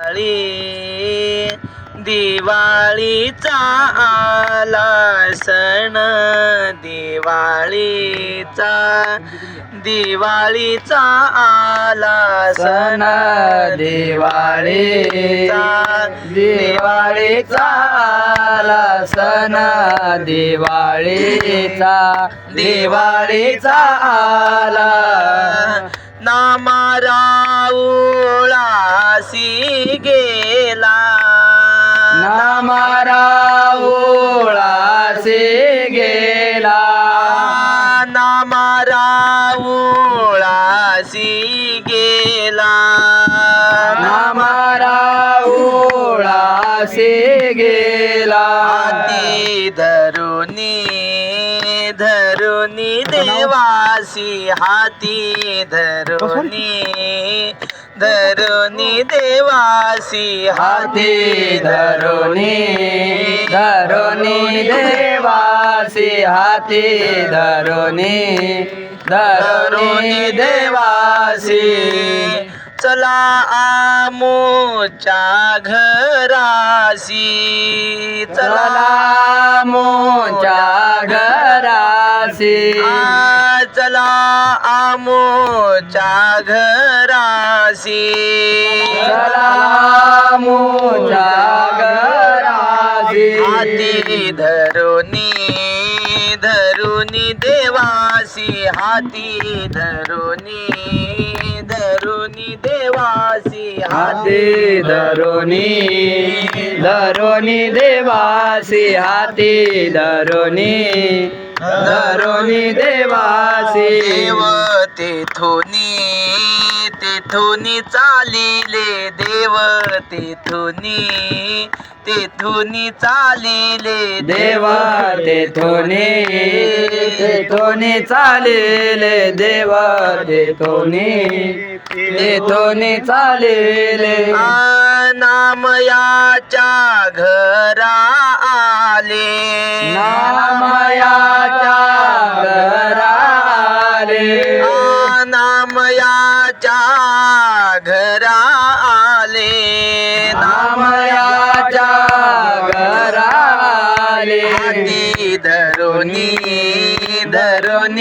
दिवाळी दिवाळीचा आला सण दिवाळीचा दिवाळीचा आला सण दिवाळीचा दिवाळीचा आला सण दिवाळीचा दिवाळीचा आला. नामाराऊळासी गेला. नामारा ओळासे गेला. नामाराऊळासी गेला. नामारा ओळासे गेला. हाती धरुनी धरुनी देवासी हाती धरुनी धरुनी देवासी हाती धरुनी धरुनी देवासी हाती धरुनी धरुनी देवासी. चला आमोच्या घरासी चला मोच्या घरासी आ, चला आमोच्या घरासी चला मोच्या घरासी हाती धरुनी धरुनी देवासी हाती धरुनी धरुनी देवासी हाती धरुनी धरुनी देवासी हाती धरुनी धरुनी देवासी. देव तेथोनी तेथोनी चालिले देव तेथोनी तेथोनी चालिले देव तेथोनी तेथोनी चालेले देव तेथोनी तेथोनी चालेले. नामयाच्या घरा आले. नामयाच्या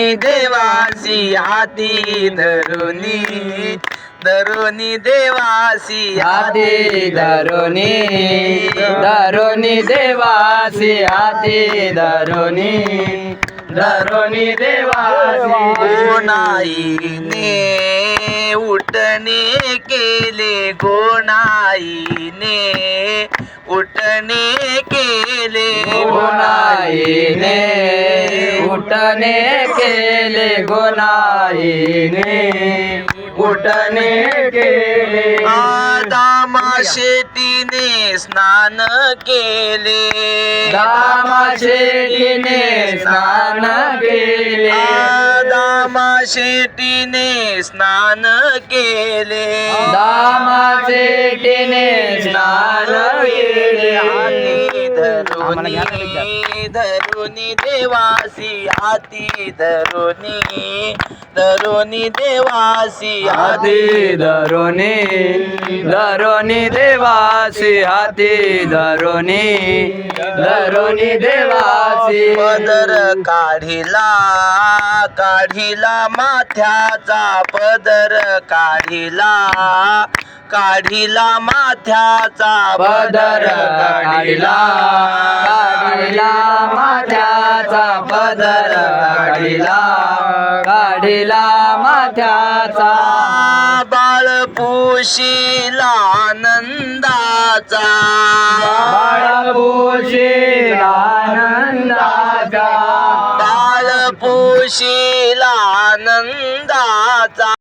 धरुनी देवासी हाती धरुनी धरुनी देवासी हाती धरुनी धरुनी देवासी हाती धरुनी धरुनी देवासी गोणाईने उठणे केले गोणाईने उठणे केले? गोनाईने उठणे केले गोनाईने उठणे केले. दामा शेतीने स्नान केले. दामा शेतीने स्नान केले. दामा शेतीने स्नान केले. दामा शेतीने स्नान केले. धरुनी देवासी हाती धरुनी धरुनी देवासी हाती. धरुनी धरुनी देवासी हाती धरुनी धरुनी देवासी. पदर काढिला काढिला माथ्याचा पदर काढिला. काढिला माथ्याचा पदर काढिला. काढिला माथ्याचा पदर काढिला. काढिला माथ्याचा. बाळपुशीला आनंदाचा. बाळभूषी आनंदाचा. बाळपुशीला आनंदाचा.